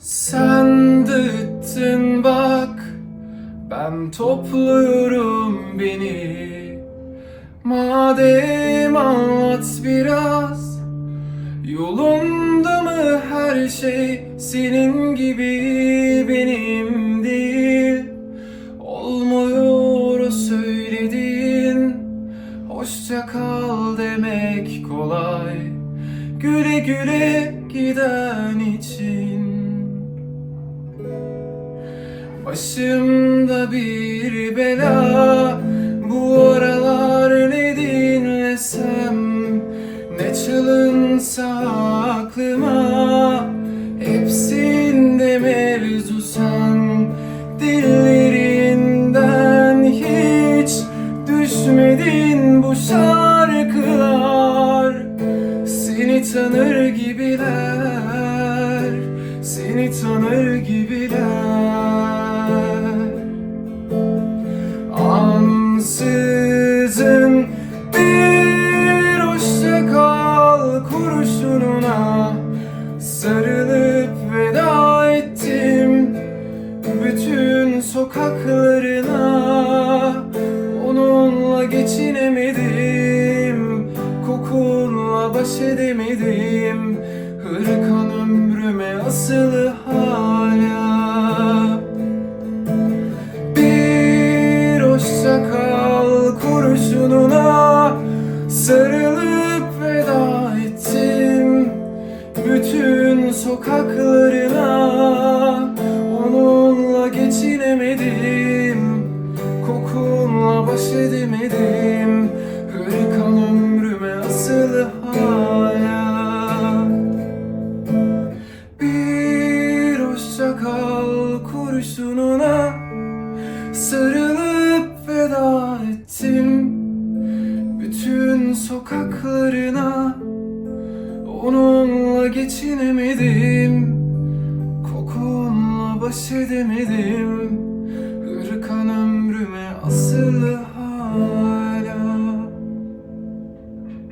Sen dağıttın bak Ben topluyorum beni. Madem anlat biraz Yolunda mı her şey Senin gibi benim değil? Olmuyor o söylediğin Hoşça kal demek kolay. Güle güle giden için Başımda bir bela Bu aralar ne dinlesem Ne çalınsa aklıma Hepsinde mevzu sen Dillerinden hiç Düşmedin bu şarkılar. Seni tanır gibiler sokaklarına. Onunla geçinemedim Kokunla baş edemedim. Hırkan ömrüme asılı hala. Bir hoşça kal kurşununa Sarılıp veda ettim. Bütün sokaklarına geçinemedim Kokunla baş edemedim. Hırkan ömrüme asılı hala bir hoşça kal kurşununa Sarılıp veda ettim Bütün sokaklarına Onunla geçinemedim. Kokunla baş edemedim aslında